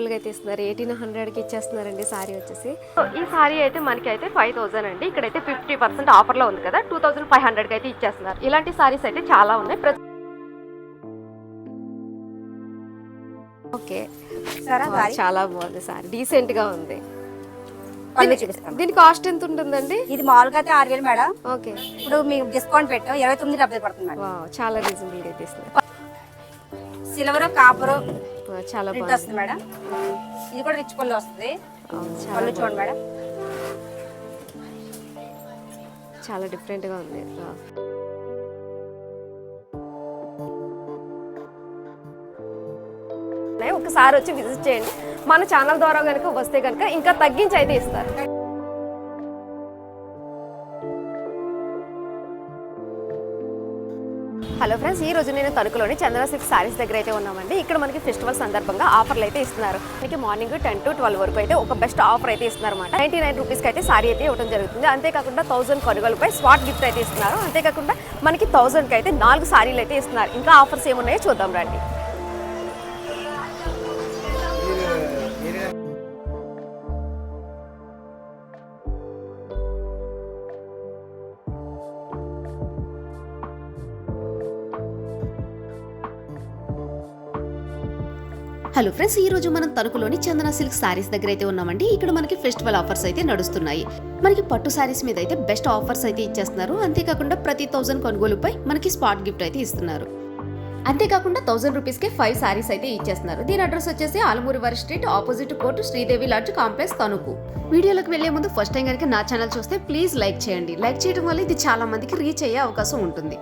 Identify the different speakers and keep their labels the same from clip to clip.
Speaker 1: గా అయితే ఇస్తున్నారు ఎయిటీన్ హండ్రెడ్కి ఇచ్చేస్తున్నారండి సారీ వచ్చేసి. ఈ సారీ అయితే మనకి అయితే ఫైవ్ థౌసండ్ అండి. ఇక్కడైతే ఫిఫ్టీ పర్సెంట్ ఆఫర్లో ఉంది కదా. టూ థౌసండ్ ఫైవ్ హండ్రెడ్కి అయితే ఇచ్చేస్తున్నారు. ఇలాంటి సారీస్ అయితే చాలా ఉన్నాయి. ప్రతి ఓకే.
Speaker 2: సరే సారీ.
Speaker 1: చాలా బాగుంది సారీ డీసెంట్గా ఉంది. దీని కాస్ట్ ఎంత ఉంటుందండి?
Speaker 2: ఇది మామూలుగా అయితే ఆరు వేలు మేడం.
Speaker 1: ఓకే.
Speaker 2: ఇప్పుడు మీకు డిస్కౌంట్ పెట్టాం. ఇరవై తొమ్మిది డెబ్బై పడుతుంది
Speaker 1: చాలా రీజనబుల్ అయితే ఇస్తుంది
Speaker 2: సిల్వర్ కాపర్
Speaker 1: చాలా
Speaker 2: ప్రింట్
Speaker 1: బాగుంది.
Speaker 2: వస్తుంది మేడం. ఇది కూడా రిచ్ పళ్ళు వస్తుంది. పళ్ళు చూడండి మేడం.
Speaker 1: చాలా డిఫరెంట్గా ఉంది. ఒకసారి వచ్చి విజిట్ చేయండి. మన ఛానల్ ద్వారా కనుక వస్తే కనుక ఇంకా తగ్గించి అయితే ఇస్తారు. హలో ఫ్రెండ్స్ ఈ రోజు నేను తణుకులోని చంద్ర శారీస్ దగ్గర అయితే ఉన్నామండి. ఇక్కడ మనకి ఫెస్టివల్ సందర్భంగా ఆఫర్లు అయితే ఇస్తున్నారు. మనకి మార్నింగ్ టెన్ టు ట్వెల్వ్ వరకు అయితే ఒక బెస్ట్ ఆఫర్ అయితే ఇస్తున్నారు అనమాట నైన్టీ నైన్ రూపీస్కి అయితే సారీ అయితే ఇవ్వడం జరుగుతుంది. అంతేకాకుండా థౌసండ్ కొనుగోలుపై స్వాట్ గిఫ్ట్ అయితే ఇస్తున్నారు. అంతేకాకుండా మనకి థౌసండ్కి అయితే నాలుగు సారీలు అయితే ఇస్తున్నారు. ఇంకా ఆఫర్స్ ఏమున్నాయో చూద్దాం రండి.
Speaker 3: హలో ఫ్రెండ్స్ ఈ రోజు మనం తణుకులోని చందన సిల్క్ సారీస్ దగ్గర అయితే ఉన్నామండి. ఇక్కడ మనకి ఫెస్టివల్ ఆఫర్స్ అయితే నడుస్తున్నాయి. మనకి పట్టు సారీస్ మీద అయితే బెస్ట్ ఆఫర్స్ అయితే ఇచ్చేస్తున్నారు. అంతేకాకుండా ప్రతి థౌసండ్ కొనుగోలుపై మనకి స్పాట్ గిఫ్ట్ అయితే ఇస్తున్నారు. అంతేకాకుండా థౌసండ్ రూపీస్కి ఫైవ్ సారీస్ అయితే ఇచ్చేస్తున్నారు. దీని అడ్రస్ వచ్చేసి ఆలమూరి వారి street opposite court Sridevi lodge complex Tanuku. వీడియోలోకి వెళ్ళే ముందు ఫస్ట్ టైం కనుక నా ఛానల్ చూస్తే ప్లీజ్ లైక్ చేయండి. లైక్ చేయడం వల్ల ఇది చాలా మందికి రీచ్ అయ్యే అవకాశం ఉంటుంది.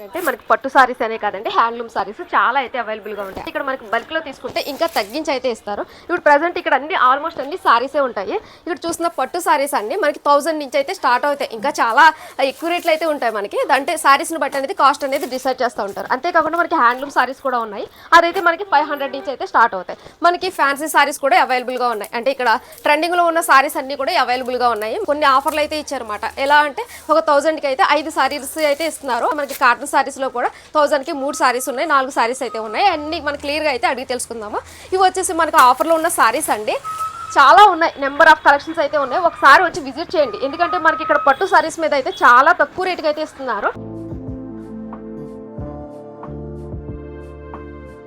Speaker 1: ఏంటంటే మనకి పట్టు సారీస్ అనే కాదండి హ్యాండ్లూమ్ సారీస్ చాలా అయితే అవైలబుల్గా ఉంటాయి. ఇక్కడ మనకి బల్క్లో తీసుకుంటే ఇంకా తగ్గించి అయితే ఇస్తారు. ఇప్పుడు ప్రజెంట్ ఇక్కడ అన్ని ఆల్మోస్ట్ అన్ని సారీసే ఉంటాయి. ఇక్కడ చూసిన పట్టు సారీస్ అన్ని మనకి థౌసండ్ నుంచి అయితే స్టార్ట్ అవుతాయి. ఇంకా చాలా ఎక్కువ రేట్లు అయితే ఉంటాయి మనకి. అంటే సారీస్ను బట్టి అనేది కాస్ట్ అనేది డిసైడ్ చేస్తూ ఉంటారు. అంతేకాకుండా మనకి హ్యాండ్లూమ్ సారీస్ కూడా ఉన్నాయి. అదైతే మనకి ఫైవ్ హండ్రెడ్ నుంచి అయితే స్టార్ట్ అవుతాయి. మనకి ఫ్యాన్సీ సారీస్ కూడా అవైలబుల్గా ఉన్నాయి. అంటే ఇక్కడ ట్రెండింగ్లో ఉన్న సారీస్ అన్ని కూడా అవైలబుల్గా ఉన్నాయి. కొన్ని ఆఫర్లు అయితే ఇచ్చారన్నమాట ఎలా అంటే ఒక థౌసండ్కి అయితే ఐదు సారీస్ అయితే ఇస్తున్నారు. మనకి కాటన్ సారీస్లో కూడా థౌసండ్కి మూడు సారీస్ ఉన్నాయి నాలుగు సారీస్ అయితే ఉన్నాయి. అన్ని మనకి క్లియర్గా అయితే అడిగి తెలుసుకుందాము. ఇవి వచ్చేసి మనకు ఆఫర్లో ఉన్న సారీస్ అండి. చాలా ఉన్నాయి నెంబర్ ఆఫ్ కలెక్షన్స్ అయితే ఉన్నాయి. ఒకసారి వచ్చి విజిట్ చేయండి. ఎందుకంటే మనకి ఇక్కడ పట్టు సారీస్ మీద అయితే చాలా తక్కువ రేటుకి అయితే ఇస్తున్నారు.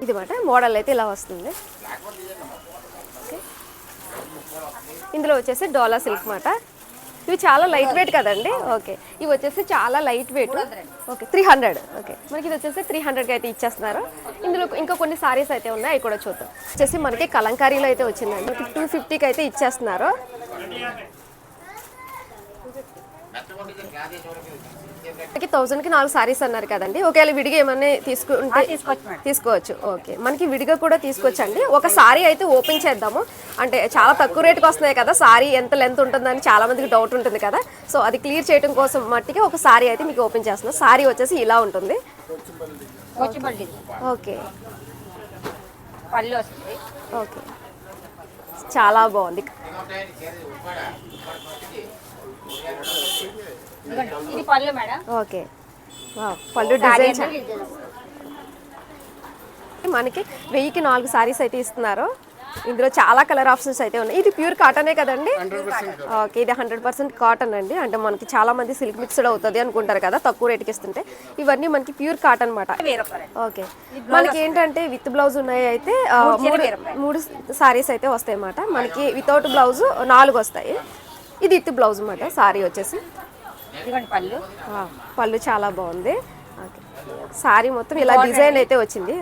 Speaker 1: ఇది మాట మోడల్ అయితే ఇలా వస్తుంది. ఇందులో వచ్చేసి డోలా సిల్క్ మాట. ఇవి చాలా లైట్ వెయిట్ కదండి? ఓకే ఇవి వచ్చేసి చాలా light weight okay three hundred okay మనకి ఇది వచ్చేసి త్రీ హండ్రెడ్కి అయితే ఇచ్చేస్తున్నారు. ఇందులో ఇంకా కొన్ని సారీస్ అయితే ఉన్నాయి అవి కూడా చూద్దాం. వచ్చేసి మనకి కలంకారీలో అయితే వచ్చిందండి. మనకి టూ ఫిఫ్టీకి అయితే ఇచ్చేస్తున్నారు. మనకి థౌసండ్కి నాలుగు సారీస్ అన్నారు కదండి. ఒకవేళ విడిగా ఏమన్నా తీసుకుంటే
Speaker 2: తీసుకోవచ్చు
Speaker 1: ఓకే. మనకి విడిగా కూడా తీసుకోవచ్చండి ఒక సారీ అయితే ఓపెన్ చేద్దాము. అంటే చాలా తక్కువ రేటుకి వస్తున్నాయి కదా సారీ ఎంత లెంత్ ఉంటుందని చాలా మందికి డౌట్ ఉంటుంది కదా. సో అది క్లియర్ చేయడం కోసం మట్టికి ఒక సారీ అయితే మీకు ఓపెన్ చేస్తున్నాం. సారీ వచ్చేసి ఇలా ఉంటుంది. ఓకే. ఓకే. చాలా బాగుంది. ఓకే. పళ్ళు డిజైన్. మనకి వెయ్యికి నాలుగు సారీస్ అయితే ఇస్తున్నారు. ఇందులో చాలా కలర్ ఆప్షన్స్ అయితే ఉన్నాయి. ఇది ప్యూర్ కాటనే కదండి? ఓకే ఇది హండ్రెడ్ పర్సెంట్ కాటన్ అండి. అంటే మనకి చాలా మంది సిల్క్ మిక్స్డ్ అవుతుంది అనుకుంటారు కదా తక్కువ రేటుకి ఇస్తుంటే. ఇవన్నీ మనకి ప్యూర్ కాటన్ అనమాట ఓకే. మనకి ఏంటంటే విత్ బ్లౌజ్ ఉన్నాయి అయితే.
Speaker 2: మూడు
Speaker 1: సారీస్ అయితే వస్తాయి అన్నమాట. మనకి వితౌట్ బ్లౌజ్ నాలుగు వస్తాయి. ఇది విత్ బ్లౌజ్ అన్నమాట సారీ వచ్చేసి.
Speaker 2: ఇదిగోండి పళ్ళు.
Speaker 1: పళ్ళు చాలా బాగుంది. ఓకే. సారీ మొత్తం ఇలా డిజైన్ అయితే వచ్చింది.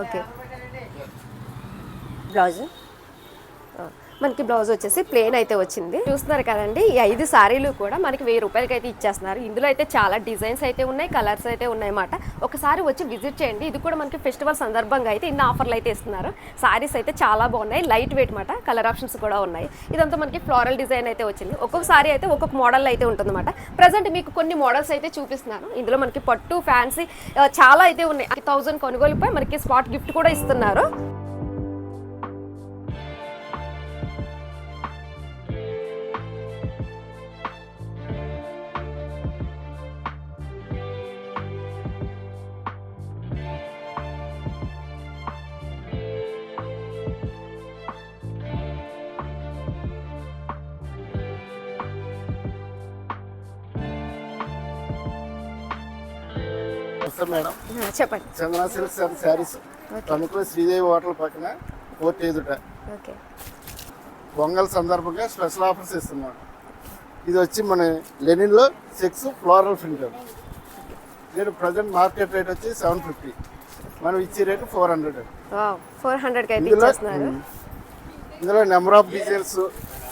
Speaker 1: ఓకే.
Speaker 2: బ్లౌజ్.
Speaker 1: మనకి బ్లౌజ్ వచ్చేసి ప్లేన్ అయితే వచ్చింది. చూస్తున్నారు కదండి ఈ ఐదు సారీలు కూడా మనకి వెయ్యి రూపాయలకి అయితే ఇచ్చేస్తున్నారు. ఇందులో అయితే చాలా డిజైన్స్ అయితే ఉన్నాయి కలర్స్ అయితే ఉన్నాయన్నమాట. ఒకసారి వచ్చి విజిట్ చేయండి. ఇది కూడా మనకి ఫెస్టివల్ సందర్భంగా అయితే ఇన్ని ఆఫర్లు అయితే ఇస్తున్నారు. సారీస్ అయితే చాలా బాగున్నాయి లైట్ వెయిట్ మాట కలర్ ఆప్షన్స్ కూడా ఉన్నాయి. ఇదంతా మనకి ఫ్లోరల్ డిజైన్ అయితే వచ్చింది. ఒక్కొక్క సారీ అయితే ఒక్కొక్క మోడల్ అయితే ఉంటుందన్నమాట. ప్రజెంట్ మీకు కొన్ని మోడల్స్ అయితే చూపిస్తున్నాను ఇందులో మనకి పట్టు ఫ్యాన్సీ చాలా అయితే ఉన్నాయి. థౌజండ్ కొనుగోలుపై మనకి స్పాట్ గిఫ్ట్ కూడా ఇస్తున్నారు.
Speaker 4: నమస్తే మేడం.
Speaker 1: చెప్పండి.
Speaker 4: చందన సిల్క్స్ అండ్ శారీస్ తణుకులో శ్రీదేవి హోటల్ పక్కన కోర్టు ఎదుట. పొంగల్ సందర్భంగా స్పెషల్ ఆఫర్స్ ఇస్తున్నాం ఇది వచ్చి మన లెనిన్లో సిక్స్ ఫ్లోరల్ ప్రింటర్ నేను ప్రజెంట్ మార్కెట్ రేట్ వచ్చి సెవెన్ ఫిఫ్టీ. మనం ఇచ్చే రేటు ఫోర్ హండ్రెడ్.
Speaker 1: ఫోర్ హండ్రెడ్కి అయితే
Speaker 4: ఇందులో ఇందులో number of designs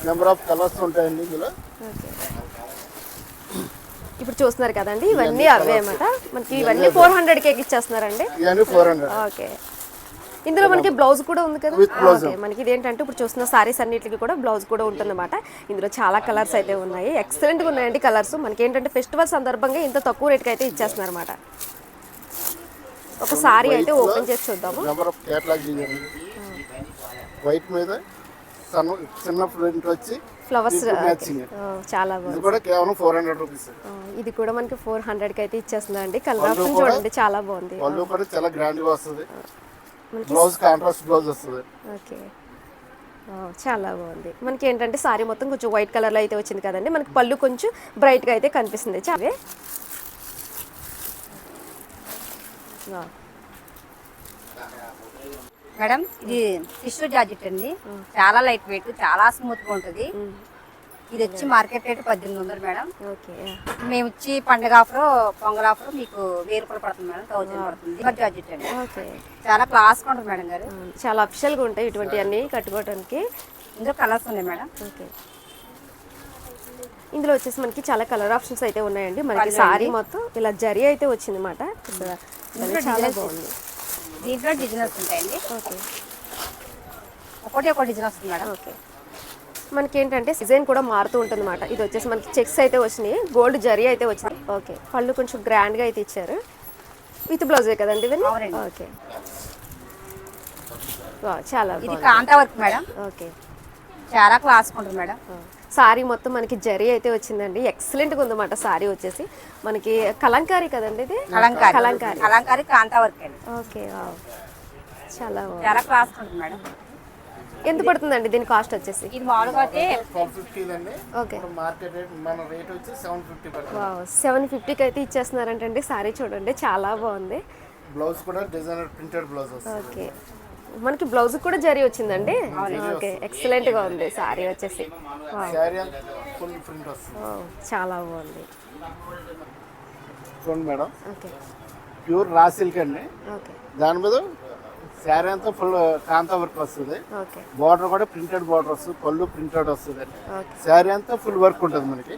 Speaker 4: number of colours ఉంటాయండి ఇందులో.
Speaker 1: ఇప్పుడు చూస్తున్నారు కదండి ఇవన్నీ అవే అన్నమాట. మనకి ఇవన్నీ ఫోర్ హండ్రెడ్ కేక్ ఇచ్చేస్తున్నారండి. ఓకే. ఇందులో మనకి బ్లౌజ్ కూడా ఉంది కదా. ఓకే మనకి ఇదేంటంటే ఇప్పుడు చూస్తున్న సారీస్ అన్నిటికి కూడా బ్లౌజ్ కూడా ఉంటుందన్నమాట. ఇందులో చాలా కలర్స్ అయితే ఉన్నాయి. ఎక్సలెంట్గా ఉన్నాయండి కలర్స్ మనకి ఏంటంటే ఫెస్టివల్ సందర్భంగా ఇంత తక్కువ రేట్కి అయితే ఇచ్చేస్తున్నారు అనమాట ఒక సారీ అయితే ఓపెన్ చేసి చూద్దాము.
Speaker 4: వైట్ మీద చిన్న ప్రింట్ వచ్చి
Speaker 1: ఫ్లవర్స్
Speaker 4: matching.
Speaker 1: చాలా బాగుంది
Speaker 4: ఫోర్ హండ్రెడ్ రూపీస్
Speaker 1: ఇది కూడా మనకి ఫోర్ హండ్రెడ్కి అయితే ఇచ్చేస్తుందండి కలర్
Speaker 4: పళ్ళు
Speaker 1: ఆప్షన్
Speaker 4: కూడా-
Speaker 1: చూడండి చాలా బాగుంది.
Speaker 4: పళ్ళు కూడా చాలా గ్రాండ్గా వస్తుంది. బ్లౌజ్ కాంట్రాస్ట్ బ్లౌజ్ వస్తుంది.
Speaker 1: ఓకే. చాలా బాగుంది. మనకి ఏంటంటే సారీ మొత్తం కొంచెం వైట్ కలర్లో అయితే వచ్చింది కదండి. మనకి పళ్ళు కొంచెం బ్రైట్గా అయితే కనిపిస్తుంది. ఆ,
Speaker 2: మేడం ఇది టిష్యూ జాకెట్ అండి. చాలా లైట్ వెయిట్ చాలా స్మూత్గా ఉంటుంది ఇది వచ్చి మార్కెట్ రేట్ పద్దెనిమిది వందలు మేడం.
Speaker 1: ఓకే
Speaker 2: మేము వచ్చి పండగ ఆఫర్ పొంగల్ ఆఫర్ మీకు వెయ్యి రూపాయలు పడుతుంది మేడం థౌసండ్ పడుతుంది. జాకెట్ అండి.
Speaker 1: ఓకే.
Speaker 2: చాలా క్లాస్గా ఉంటుంది మేడం గారు.
Speaker 1: చాలా అఫిషియల్గా ఉంటాయి ఇటువంటివన్నీ కట్టుకోవడానికి
Speaker 2: ఇందులో కలర్స్ ఉన్నాయి మేడం.
Speaker 1: ఓకే. ఇందులో వచ్చేసి మనకి చాలా కలర్ ఆప్షన్స్ అయితే ఉన్నాయండి. మనకి సారీ. మొత్తం ఇలా జరీ అయితే వచ్చింది అనమాట చాలా బాగుంది.
Speaker 2: దీంట్లో డిజైనర్స్ ఉంటాయండి.
Speaker 1: ఓకే.
Speaker 2: ఒకటి ఒక డిజైన్ వస్తుంది మేడం.
Speaker 1: ఓకే. మనకి ఏంటంటే డిజైన్ కూడా మారుతూ ఉంటుంది అనమాట ఇది వచ్చేసి మనకి చెక్స్ అయితే వచ్చినాయి గోల్డ్ జరీ అయితే వచ్చింది ఓకే. పళ్ళు కొంచెం గ్రాండ్గా అయితే ఇచ్చారు. విత్ బ్లౌజే కదండి ఇవన్నీ. ఓకే. చాలా
Speaker 2: ఇది కాంతా వర్క్ మేడం.
Speaker 1: ఓకే.
Speaker 2: చాలా క్లాస్ ఉంటుంది మేడం.
Speaker 1: సారీ మొత్తం మనకి జరీ అయితే వచ్చిందండి. ఎక్సలెంట్గా ఉందన్నమాట సారీ వచ్చేసి. మనకి కలంకారీ కదండి ఇది?
Speaker 2: కలంకారీ.
Speaker 1: కలంకారీ.
Speaker 2: కలంకారీ కాంతా వర్క్ అండి.
Speaker 1: Okay wow. చాలా బాగుంది.
Speaker 2: చాలా క్లాస్ ఉంటుంది మేడం.
Speaker 1: ఎంత పడుతుందండి దీని కాస్ట్ వచ్చేసి?
Speaker 2: ఇది మామూలుగా అయితే
Speaker 4: ట్వెల్వ్ ఫిఫ్టీ అండి
Speaker 1: ఓకే.
Speaker 4: మార్కెట్ రేట్ మన రేట్ వచ్చి సెవెన్ ఫిఫ్టీ పడుతుంది.
Speaker 1: వావ్ సెవెన్ ఫిఫ్టీకి అయితే ఇచ్చేస్తున్నారంటండి. సారీ చూడండి చాలా బాగుంది.
Speaker 4: బ్లౌజ్ కూడా డిజైనర్ ప్రింటెడ్ బ్లౌజ్ వస్తుంది.
Speaker 1: ఓకే. మనకి బ్లౌజ్ కూడా జరీ వచ్చిందండి? ఓకే ఎక్సలెంట్గా ఉంది సారీ వచ్చేసి. చాలా బాగుంది.
Speaker 4: చూడండి madam.
Speaker 1: Okay.
Speaker 4: Pure raw silk అండి.
Speaker 1: ఓకే.
Speaker 4: దాని మీద శారీ అంతా ఫుల్ కాంతా వర్క్ వస్తుంది. బార్డర్ కూడా ప్రింటెడ్ బార్డర్ వస్తుంది. పళ్ళు ప్రింటెడ్ వస్తుంది.
Speaker 1: ఓకే.
Speaker 4: శారీ అంతా ఫుల్ వర్క్ ఉంటుంది మనకి.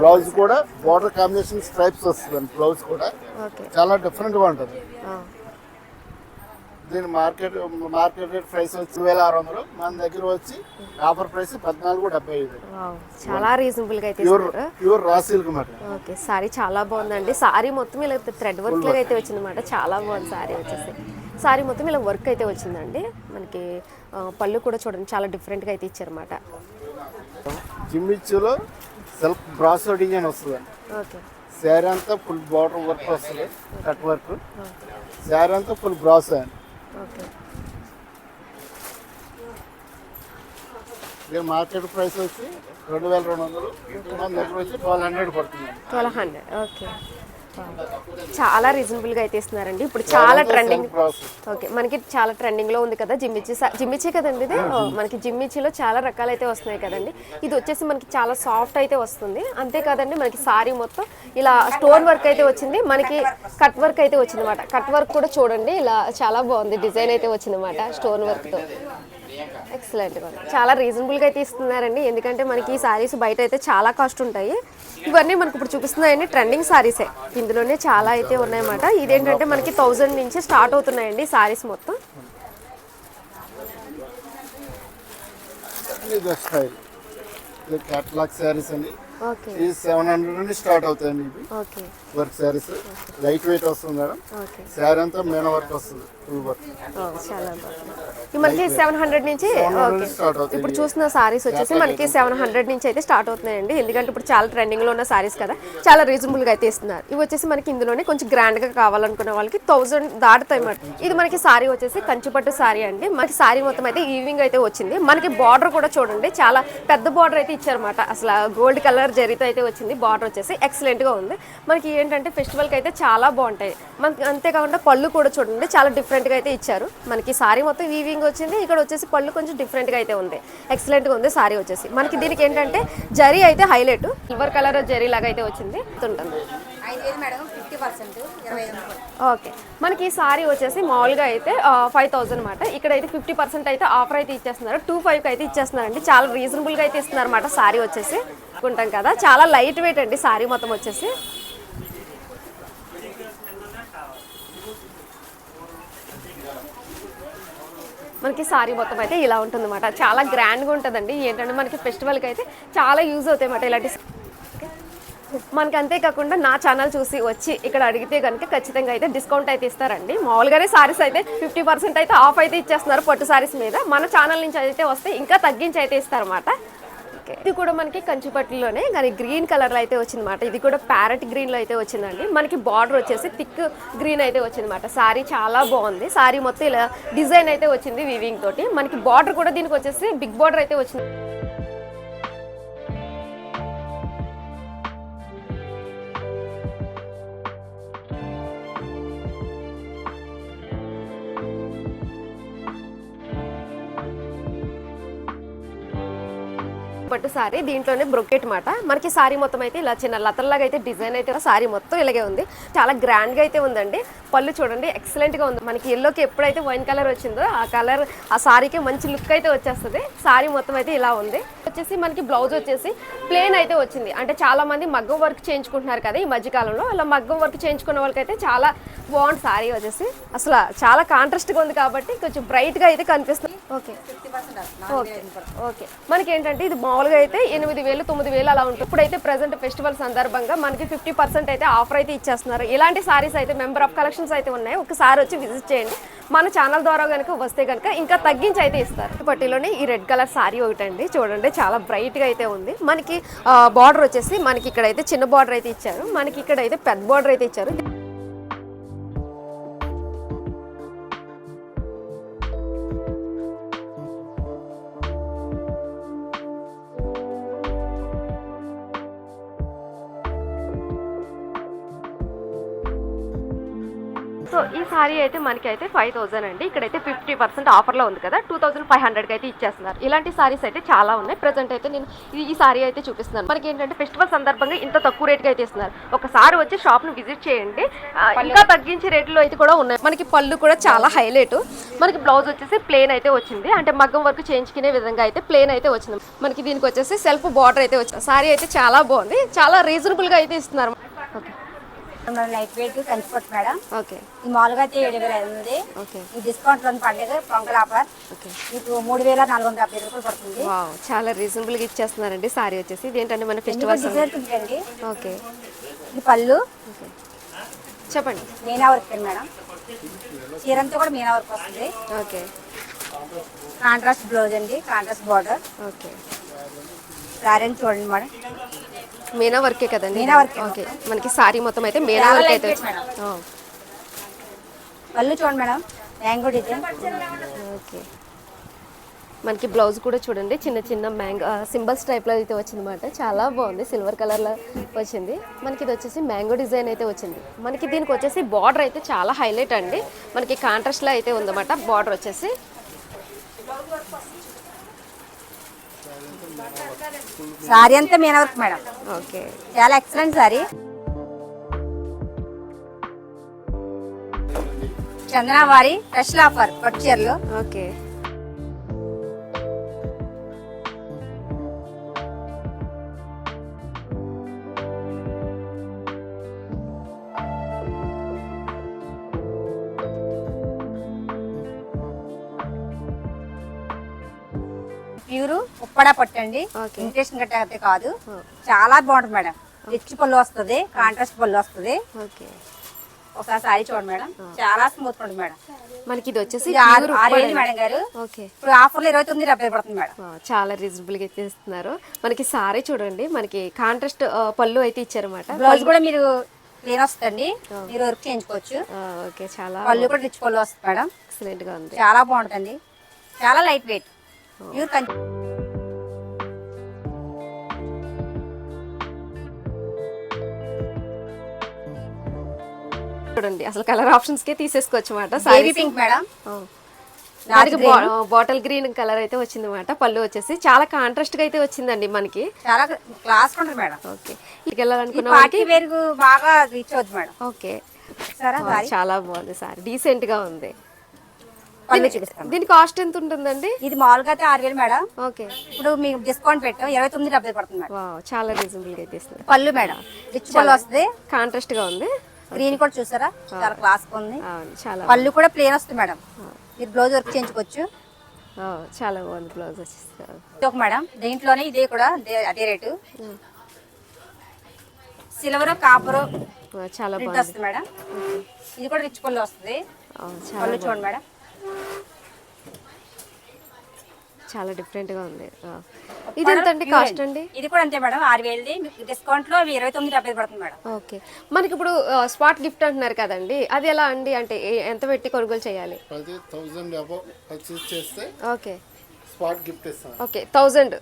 Speaker 4: బ్లౌజ్ కూడా బార్డర్ కాంబినేషన్ స్ట్రైప్స్ వస్తుంది. బ్లౌజ్ కూడా చాలా డిఫరెంట్గా ఉంటుంది. దీని మార్కెట్ మార్కెట్ రేట్ ప్రైస్ వచ్చి వేల ఆరు వందలు మన దగ్గర వచ్చి ఆఫర్ ప్రైస్ పద్నాలుగు డెబ్బై ఐదు.
Speaker 1: చాలా రీజనబుల్గా అయితే
Speaker 4: ప్యూర్ రా సిల్క్ మాట.
Speaker 1: ఓకే సారీ చాలా బాగుందండి. సారీ మొత్తం ఇలా థ్రెడ్ వర్క్ లాగా అయితే వచ్చిందన్నమాట. చాలా బాగుంది సారీ వచ్చేసి. సారీ మొత్తం ఇలా వర్క్ అయితే వచ్చిందండి. మనకి పళ్ళు కూడా చూడండి చాలా డిఫరెంట్గా అయితే ఇచ్చారన్నమాట.
Speaker 4: జిమ్మిచ్చులో సెల్ఫ్ బ్రాసో డిజైన్ వస్తుంది.
Speaker 1: ఓకే.
Speaker 4: శారీ అంతా ఫుల్ బార్డర్ వర్క్ వస్తుంది కట్ వర్క్ శారీ అంతా ఫుల్ బ్రాస్ అండి
Speaker 1: ఓకే.
Speaker 4: దీని మార్కెట్ ప్రైస్ వచ్చి రెండు వేల రెండు వందలు. మన దగ్గర వచ్చి ట్వెల్వ్ హండ్రెడ్ పడుతుంది.
Speaker 1: Twelve hundred okay. చాలా రీజనబుల్గా అయితే ఇస్తున్నారండి. ఇప్పుడు చాలా ట్రెండింగ్ ఓకే మనకి చాలా ట్రెండింగ్లో ఉంది కదా జిమ్మిచ్చి జిమ్మిచ్చే కదండి ఇది? మనకి జిమ్మిచ్చిలో చాలా రకాలు అయితే వస్తున్నాయి కదండి. ఇది వచ్చేసి మనకి చాలా సాఫ్ట్ అయితే వస్తుంది. అంతేకాదండి మనకి సారీ మొత్తం ఇలా స్టోన్ వర్క్ అయితే వచ్చింది. మనకి కట్ వర్క్ అయితే వచ్చింది అనమాట కట్ వర్క్ కూడా చూడండి ఇలా చాలా బాగుంది. డిజైన్ అయితే వచ్చింది అనమాట స్టోన్ వర్క్తో ఎక్సలెంట్గా ఉంది చాలా రీజనబుల్గా అయితే ఇస్తున్నారండి. ఎందుకంటే మనకి ఈ సారీస్ బయట అయితే చాలా కాస్ట్ ఉంటాయి. ఇవన్నీ మనకి ఇప్పుడు చూపిస్తున్నాయండి ట్రెండింగ్ సారీసే ఇందులోనే చాలా అయితే ఉన్నాయన్నమాట. ఇదేంటంటే మనకి థౌజండ్ నుంచి స్టార్ట్ అవుతున్నాయండి సారీస్ మొత్తం.
Speaker 4: అండి.
Speaker 1: ఓకే
Speaker 4: ఈ సెవెన్ హండ్రెడ్ నుండి స్టార్ట్ అవుతాయండి
Speaker 1: okay
Speaker 4: work saris light weight వస్తుంది మేడం. శారీ అంతా మేన వర్క్ వస్తుంది. ఫుల్ వర్క్
Speaker 1: చాలా బాగుంది. మనకి సెవెన్ హండ్రెడ్ నుంచి
Speaker 4: 700
Speaker 1: ఓకే
Speaker 4: నుంచి start అవుతాయి.
Speaker 1: ఇప్పుడు చూసిన సారీస్ వచ్చేసి మనకి సెవెన్ హండ్రెడ్ నుంచి అయితే స్టార్ట్ అవుతున్నాయండి. ఎందుకంటే ఇప్పుడు చాలా ట్రెండింగ్లో ఉన్న సారీస్ కదా. చాలా రీజనబుల్గా అయితే ఇస్తున్నారు. ఇవి వచ్చేసి మనకి ఇందులోనే కొంచెం గ్రాండ్గా కావాలనుకునే వాళ్ళకి థౌసండ్ దాటుతాయి అన్నమాట. ఇది మనకి సారీ వచ్చేసి కంచిపట్టు సారీ అండి. మనకి సారీ మొత్తం అయితే ఈవింగ్ అయితే వచ్చింది. మనకి బార్డర్ కూడా చూడండి. చాలా పెద్ద బార్డర్ అయితే ఇచ్చారన్నమాట. అసలు గోల్డ్ కలర్ జరీతో అయితే వచ్చింది. బార్డర్ వచ్చేసి ఎక్సలెంట్గా ఉంది. మనకి ఏంటంటే ఫెస్టివల్కి అయితే చాలా బాగుంటాయి. మనకి అంతేకాకుండా పళ్ళు కూడా చూడండి చాలా డిఫరెంట్గా అయితే ఇచ్చారు. మనకి సారీ మొత్తం వీవింగ్ వచ్చింది ఇక్కడ వచ్చేసి పళ్ళు కొంచెం డిఫరెంట్గా అయితే ఉంది. ఎక్సలెంట్గా ఉంది సారీ వచ్చేసి. మనకి దీనికి ఏంటంటే జరీ అయితే హైలైట్ సిల్వర్ కలర్ జరీ లాగా అయితే వచ్చింది. ఉంటుంది. ఓకే. మనకి ఈ సారీ వచ్చేసి మామూలుగా అయితే ఫైవ్ థౌసండ్ అనమాట ఇక్కడైతే ఫిఫ్టీ పర్సెంట్ అయితే ఆఫర్ అయితే ఇచ్చేస్తున్నారు. టూ ఫైవ్కి అయితే ఇచ్చేస్తున్నారండి. చాలా రీజనబుల్గా అయితే ఇస్తున్నారు అనమాట సారీ వచ్చేసి. అనుకుంటాం కదా. చాలా లైట్ వెయిట్ అండి సారీ మొత్తం వచ్చేసి. మనకి సారీ మొత్తం అయితే ఇలా ఉంటుంది అనమాట చాలా గ్రాండ్గా ఉంటుందండి. ఏంటంటే మనకి ఫెస్టివల్కి అయితే చాలా యూజ్ అవుతాయి అన్నమాట ఇలాంటి మనకి అంతేకాకుండా నా ఛానల్ చూసి వచ్చి ఇక్కడ అడిగితే కనుక ఖచ్చితంగా అయితే డిస్కౌంట్ అయితే ఇస్తారండి. మామూలుగానే సారీస్ అయితే ఫిఫ్టీ పర్సెంట్ అయితే ఆఫ్ అయితే ఇచ్చేస్తున్నారు పట్టు సారీస్ మీద. మన ఛానల్ నుంచి అయితే వస్తే ఇంకా తగ్గించి అయితే ఇస్తారన్నమాట. ఓకే. ఇది కూడా మనకి కంచిపట్టులోనే కానీ గ్రీన్ కలర్లో అయితే వచ్చిందన్నమాట. ఇది కూడా ప్యారెట్ గ్రీన్లో అయితే వచ్చిందండి. మనకి బార్డర్ వచ్చేసి థిక్ గ్రీన్ అయితే వచ్చిందన్నమాట. సారీ చాలా బాగుంది. సారీ మొత్తం ఇలా డిజైన్ అయితే వచ్చింది వివింగ్ తోటి. మనకి బార్డర్ కూడా దీనికి వచ్చేసి బిగ్ బార్డర్ అయితే వచ్చింది. పట్టు సారీ దీంట్లోనే బ్రొకెట్ మాట. మనకి సారీ మొత్తం అయితే ఇలా చిన్న లతల్లాగా అయితే డిజైన్ అయితే సారీ మొత్తం ఇలాగే ఉంది. చాలా గ్రాండ్గా అయితే ఉందండి. పళ్ళు చూడండి ఎక్సలెంట్గా ఉంది. మనకి ఎల్లోకి ఎప్పుడైతే వైన్ కలర్ వచ్చిందో ఆ కలర్ ఆ సారీకి మంచి లుక్ అయితే వచ్చేస్తుంది. సారీ మొత్తం అయితే ఇలా ఉంది. వచ్చేసి మనకి బ్లౌజ్ వచ్చేసి ప్లేన్ అయితే వచ్చింది. అంటే చాలా మంది మగ్గం వర్క్ చేయించుకుంటున్నారు కదా ఈ మధ్య కాలంలో. అలా మగ్గం వర్క్ చేయించుకున్న వాళ్ళకైతే చాలా బాగుంది సారీ వచ్చేసి. అసలు చాలా కాంట్రాస్ట్గా ఉంది కాబట్టి కొంచెం బ్రైట్గా అయితే కనిపిస్తుంది. ఓకే. ఓకే. ఓకే. మనకి ఏంటంటే ఇది మామూలుగా అయితే ఎనిమిది వేలు తొమ్మిది వేలు అలా ఉంటుంది. ఇప్పుడైతే ప్రెసెంట్ ఫెస్టివల్ సందర్భంగా మనకి ఫిఫ్టీ పర్సెంట్ అయితే ఆఫర్ అయితే ఇచ్చేస్తున్నారు. ఇలాంటి సారీస్ అయితే మెంబర్ ఆఫ్ కలెక్షన్స్ అయితే ఉన్నాయి. ఒకసారి వచ్చి విజిట్ చేయండి. మన ఛానల్ ద్వారా కనుక వస్తే కనుక ఇంకా తగ్గించి అయితే ఇస్తారు. పట్టిలోనే ఈ రెడ్ కలర్ సారీ ఒకటి అండి చూడండి చాలా బ్రైట్గా అయితే ఉంది. మనకి బార్డర్ వచ్చేసి మనకి ఇక్కడైతే చిన్న బార్డర్ అయితే ఇచ్చారు. మనకి ఇక్కడ అయితే పెద్ద బార్డర్ అయితే ఇచ్చారు. సారీ అయితే మనకి అయితే ఫైవ్ థౌసండ్ అండి. ఇక్కడైతే ఫిఫ్టీ పర్సెంట్ ఆఫర్లో ఉంది కదా. టూ థౌసండ్ ఫైవ్ హండ్రెడ్కి అయితే ఇచ్చేస్తున్నారు. ఇలాంటి సారీస్ అయితే చాలా ఉన్నాయి. ప్రజెంట్ అయితే నేను ఈ- సారీ అయితే చూపిస్తున్నాను. మనకి ఏంటంటే ఫెస్టివల్ సందర్భంగా ఇంత తక్కువ రేట్కి అయితే ఇస్తున్నారు. ఒకసారి వచ్చి షాప్ను విజిట్ చేయండి. ఇంకా తగ్గించే రేట్లో అయితే కూడా ఉన్నాయి. మనకి పళ్ళు కూడా చాలా హైలైట్. మనకి బ్లౌజ్ వచ్చేసి ప్లేన్ అయితే వచ్చింది. అంటే మగ్గం వర్క్ చేయించుకునే విధంగా అయితే ప్లేన్ అయితే వచ్చింది. మనకి దీనికి వచ్చేసి సెల్ఫ్ బార్డర్ అయితే వచ్చింది సారీ అయితే చాలా బాగుంది. చాలా రీజనబుల్గా అయితే ఇస్తున్నారు. ఓకే.
Speaker 2: లైట్ వెయిట్ కంచిపట్టు మేడం.
Speaker 1: ఓకే.
Speaker 2: ఈ మామూలుగా అయితే ఏడు వేల ఐదు ఉంది
Speaker 1: ఓకే.
Speaker 2: ఈ డిస్కౌంట్ రెండు పండుగ పొంగల్ ఆఫర్.
Speaker 1: ఓకే.
Speaker 2: మీకు మూడు వేల నాలుగు వందల యాభై రూపాయలు పడుతుంది.
Speaker 1: వావ్ చాలా రీజనబుల్గా ఇచ్చేస్తున్నారండి సారీ వచ్చేసి. ఇదేంటంటే మన
Speaker 2: ఎందుకు
Speaker 1: ఫెస్టివల్స్
Speaker 2: డిజైన్ ఉందండి?
Speaker 1: ఓకే.
Speaker 2: ఇది పళ్ళు.
Speaker 1: చెప్పండి.
Speaker 2: Meena work madam. చీరంతా కూడా మీనా వర్క్ వస్తుంది.
Speaker 1: ఓకే.
Speaker 2: కాంట్రాస్ట్ బ్లౌజ్ అండి కాంట్రాస్ట్ బార్డర్.
Speaker 1: ఓకే.
Speaker 2: సారీ చూడండి మేడం.
Speaker 1: మీనా వర్కే కదండి?
Speaker 2: మీనా వర్కే.
Speaker 1: ఓకే. మనకి సారీ మొత్తం అయితే మీనా వర్క్ అయితే
Speaker 2: weight
Speaker 1: వచ్చింది ఆ,
Speaker 2: పళ్ళు చూడండి మేడం. Mango design
Speaker 1: okay. మనకి బ్లౌజ్ కూడా చూడండి. చిన్న చిన్న మ్యాంగో సింబల్స్ టైప్లో అయితే వచ్చిందన్నమాట. చాలా బాగుంది. సిల్వర్ కలర్లో వచ్చింది. మనకి ఇది వచ్చేసి మ్యాంగో డిజైన్ అయితే వచ్చింది. మనకి దీనికి వచ్చేసి బార్డర్ అయితే చాలా హైలైట్ అండి. మనకి కాంట్రాస్ట్లో అయితే ఉందన్నమాట. బార్డర్ వచ్చేసి
Speaker 2: సారీ అంతా మీనా వర్క్ మేడం.
Speaker 1: ఓకే.
Speaker 2: చాలా ఎక్సలెంట్ సారీ. చందన వారి స్పెషల్ ఆఫర్ పట్టు చీరలు
Speaker 1: ఓకే.
Speaker 2: ప్యూర్ ఉప్పడా పట్టు అండి.
Speaker 1: Okay.
Speaker 2: ఇమిటేషన్ గట్ట అయితే కాదు. చాలా బాగుంటుంది మేడం. రిచ్ పళ్ళు వస్తుంది కాంట్రాస్ట్ పళ్ళు వస్తుంది.
Speaker 1: ఓకే.
Speaker 2: ఒకసారి సారీ చూడండి మేడం. చాలా స్మూత్ ఉంటుంది మేడం.
Speaker 1: మనకి ఇది వచ్చేసి.
Speaker 2: మేడం గారు. ఇప్పుడు ఆఫర్లో ఇరవై తొమ్మిది డెబ్బై పడుతుంది మేడం.
Speaker 1: చాలా రీజనబుల్గా అయితే ఇస్తున్నారు మనకి సారీ చూడండి మనకి కాంట్రాస్ట్ పళ్ళు అయితే ఇచ్చారన్నమాట.
Speaker 2: బ్లౌజ్ కూడా మీరు క్లీన్ వస్తుంది మీరు వర్క్ చేయించుకోవచ్చు.
Speaker 1: ఓకే చాలా
Speaker 2: పళ్ళు కూడా రిచ్ పళ్ళు వస్తుంది మేడం.
Speaker 1: ఎక్సలెంట్గా ఉంది.
Speaker 2: చాలా బాగుంటుంది. చాలా లైట్ వెయిట్ ప్యూర్ కంచి
Speaker 1: చూడండి. అసలు కలర్ ఆప్షన్స్ కే తీసేసుకోవచ్చు అనమాట
Speaker 2: బేబీ పింక్ మేడం?
Speaker 1: దానికి బాటిల్ గ్రీన్ కలర్ అయితే వచ్చింది అనమాట పళ్ళు వచ్చేసి. చాలా కాంట్రాస్ట్గా అయితే వచ్చిందండి మనకి.
Speaker 2: చాలా క్లాస్ ఉంటుంది మేడం.
Speaker 1: ఓకే. వెళ్ళాలనుకున్న
Speaker 2: పార్టీ వేర్ బాగా రీచ్ అవుతుంది మేడం.
Speaker 1: ఓకే.
Speaker 2: సరే
Speaker 1: చాలా బాగుంది సార్. డీసెంట్గా ఉంది. దీని కాస్ట్ ఎంత ఉంటుందండి?
Speaker 2: ఇది మామూలుగా అయితే ఆరు వేలు మేడం.
Speaker 1: ఓకే.
Speaker 2: ఇప్పుడు మీకు డిస్కౌంట్ పెట్టాం. ఇరవై తొమ్మిది డెబ్బై పడుతుంది
Speaker 1: చాలా రీజనబుల్గా అయితే
Speaker 2: పళ్ళు మేడం. రిచ్ పళ్ళు వస్తుంది.
Speaker 1: కాంట్రాస్ట్గా ఉంది.
Speaker 2: గ్రీన్ కూడా చూసారా? చాలా క్లాస్ ఉంది.
Speaker 1: చాలా
Speaker 2: పళ్ళు కూడా ప్లేన్ వస్తుంది మేడం. మీరు బ్లౌజ్ వర్క్ చేయించుకోవచ్చు.
Speaker 1: చాలా బాగుంది బ్లౌజ్ వచ్చేసి
Speaker 2: ఒక మేడం దీంట్లోనే ఇదే కూడా అదే- రేటు. సిల్వర్ కాపర్
Speaker 1: చాలా బాగుంది.
Speaker 2: వస్తుంది మేడం. ఇది కూడా రిచ్ పళ్ళు వస్తుంది. పళ్ళు చూడండి మేడం.
Speaker 1: చాలా డిఫరెంట్గా ఉంది. ఇది ఎంత అండి కాస్ట్
Speaker 2: అండి. ఇది కూడా అంతే మేడం ఆరు వేలది డిస్కౌంట్లో ఇరవై తొమ్మిది డెబ్బై పడుతుంది మేడం.
Speaker 1: ఓకే. మనకి ఇప్పుడు స్పాట్ గిఫ్ట్ అంటున్నారు కదండి అది ఎలా అండి? అంటే ఎంత పెట్టి కొనుగోలు చేయాలి?
Speaker 4: పది థౌజండ్ అబౌవ్ పర్చేస్ చేస్తే
Speaker 1: ఓకే.
Speaker 4: స్పాట్ గిఫ్ట్ ఇస్తాం
Speaker 1: okay thousand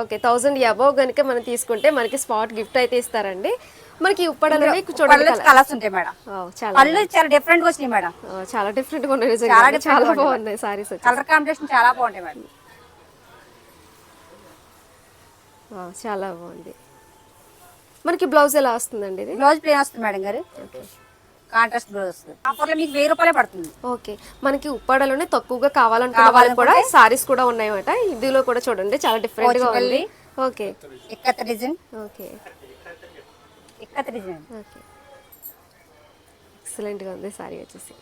Speaker 1: okay thousand above కనుక మనం తీసుకుంటే మనకి స్పాట్ గిఫ్ట్ అయితే ఇస్తారండి. మనకి ఉప్పడలోనే చూడండి.
Speaker 2: కలర్స్. ఉంటాయి మేడం.
Speaker 1: చాలా
Speaker 2: పళ్ళు చాలా డిఫరెంట్గా వచ్చినాయి మేడం.
Speaker 1: చాలా డిఫరెంట్గా ఉన్నాయి
Speaker 2: చాలా
Speaker 1: చాలా. బాగున్నాయి సారీస్ వచ్చి.
Speaker 2: కలర్ కాంబినేషన్ చాలా బాగుంటాయి మేడం
Speaker 1: ఆ, చాలా బాగుంది. మనకి బ్లౌజ్ ఎలా వస్తుందండి ఇది?
Speaker 2: బ్లౌజ్ ప్లేన్ వస్తుంది మేడం గారు. కాంట్రాస్ట్ బ్లౌజ్ వస్తుంది. ఆఫర్లో మీకు వెయ్యి రూపాయలే పడుతుంది.
Speaker 1: ఓకే మనకి ఉప్పాడలోనే తక్కువగా కావాలనుకున్న వాళ్ళకి కూడా సారీస్ కూడా ఉన్నాయన్నమాట. ఇందులో కూడా చూడండి చాలా డిఫరెంట్గా ఉంది. Okay
Speaker 2: ikkat design
Speaker 1: okay
Speaker 2: ikkat design
Speaker 1: okay ఎక్సలెంట్గా ఉంది సారీ వచ్చేసి.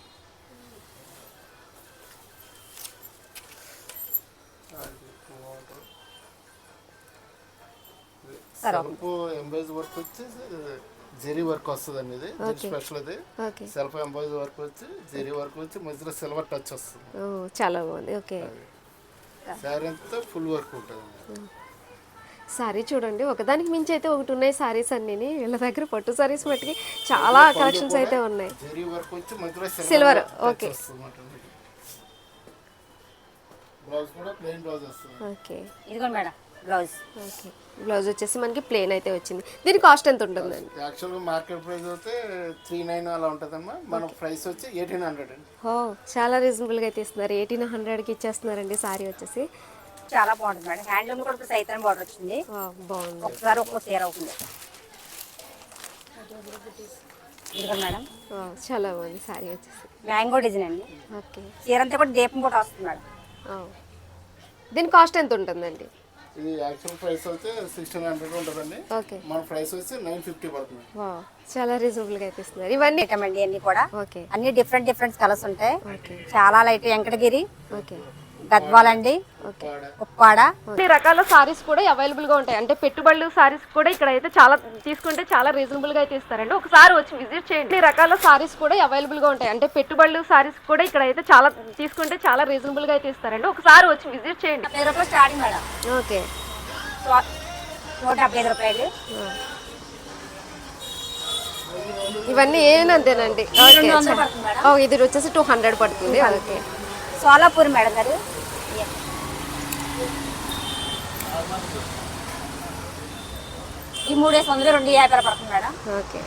Speaker 4: సెల్ఫ్ ఎంబైజ్ వర్క్ వచ్చి జెరీ వర్క్ వస్తుంది ఇది. దీని స్పెషల్ ఇది.
Speaker 1: ఓకే.
Speaker 4: సెల్ఫ్ ఎంబైజ్ వర్క్ వచ్చి జెరీ వర్క్ వచ్చి మధ్యలో సిల్వర్ టచ్ వస్తుంది.
Speaker 1: ఓ చాలా బాగుంది. ఓకే.
Speaker 4: శారీ అంతా ఫుల్ వర్క్ ఉంటుంది.
Speaker 1: సారీ చూడండి ఒకదానికి మించి అయితే ఒకటి ఉన్నాయి సారీస్ అన్ని వీళ్ళ దగ్గర పట్టు సారీస్ మట్టుకి చాలా కలెక్షన్స్ అయితే ఉన్నాయి.
Speaker 4: జెరీ వర్క్ వచ్చి మధ్యలో
Speaker 1: Silver,
Speaker 4: సిల్వర్ వస్తుంది
Speaker 1: ఓకే.
Speaker 2: ఇదిగో మేడం బ్లౌజ్.
Speaker 1: ఓకే. బ్లౌజ్ వచ్చేసి మనకి ప్లేన్ అయితే వచ్చింది. దీని కాస్ట్ ఎంత ఉంటుందండి?
Speaker 4: యాక్చువల్గా మార్కెట్ ప్రైస్ అయితే త్రీ నైన్ అలా ఉంటుందమ్మా. మన ప్రైస్ వచ్చి ఎయిటీన్ హండ్రెడ్ అండి.
Speaker 1: ఓ చాలా రీజనబుల్గా అయితే ఇస్తున్నారు. ఎయిటీన్ హండ్రెడ్కి ఇచ్చేస్తున్నారండి సారీ వచ్చేసి.
Speaker 2: చాలా బాగుంటుంది మేడం. హ్యాండ్లూమ్ కూడా సైతం బార్డర్ వచ్చింది.
Speaker 1: బాగుంది.
Speaker 2: ఒకసారి ఒక్కో చీర అవుతుంది. మేడం.
Speaker 1: చాలా బాగుంది సారీ వచ్చేసి.
Speaker 2: మ్యాంగో డిజైన్ అండి.
Speaker 1: ఓకే.
Speaker 2: చీర అంతా కూడా దీపం కూడా వస్తుంది మేడం.
Speaker 1: దీని కాస్ట్ ఎంత ఉంటుందండి?
Speaker 4: ఇది యాక్చువల్ ప్రైస్ అయితే సిక్స్టీన్ హండ్రెడ్ ఉంటుందండి. మన ప్రైస్ వచ్చి నైన్ ఫిఫ్టీ పడుతుంది.
Speaker 1: చాలా రీజనబుల్గా అయితే ఇస్తున్నారు ఇవన్నీ
Speaker 2: ఐటమ్ అండి అన్ని కూడా.
Speaker 1: ఓకే
Speaker 2: అన్ని డిఫరెంట్ డిఫరెంట్ కలర్స్ ఉంటాయి.
Speaker 1: ఓకే
Speaker 2: చాలా లైట్ వెంకటగిరి.
Speaker 1: ఓకే
Speaker 2: గద్వాల్ అండి
Speaker 4: ఉప్పాడ.
Speaker 1: అన్ని రకాల సారీస్ కూడా అవైలబుల్గా ఉంటాయి. అంటే పెట్టుబడులు సారీస్ కూడా ఇక్కడ అయితే చాలా తీసుకుంటే చాలా రీజనబుల్గా అయితే ఇస్తారండి. ఒకసారి వచ్చి విజిట్ చేయండి. అన్ని రకాల సారీస్ కూడా అవైలబుల్గా ఉంటాయి. అంటే పెట్టుబడులు సారీస్ కూడా ఇక్కడ అయితే చాలా తీసుకుంటే చాలా రీజనబుల్గా అయితే ఇస్తారండి. ఒకసారి వచ్చి విజిట్ చేయండి. ఓకే.
Speaker 2: రూపాయలు.
Speaker 1: ఇవన్నీ ఏనంతేనండి. ఇది వచ్చేసి టూ హండ్రెడ్ పడుతుంది. ఓకే.
Speaker 2: సోలాపూర్ మేడం గారు. ఈ మూడేసి వందలు రెండు యాభై పడుతుంది మేడం.
Speaker 1: ఓకే.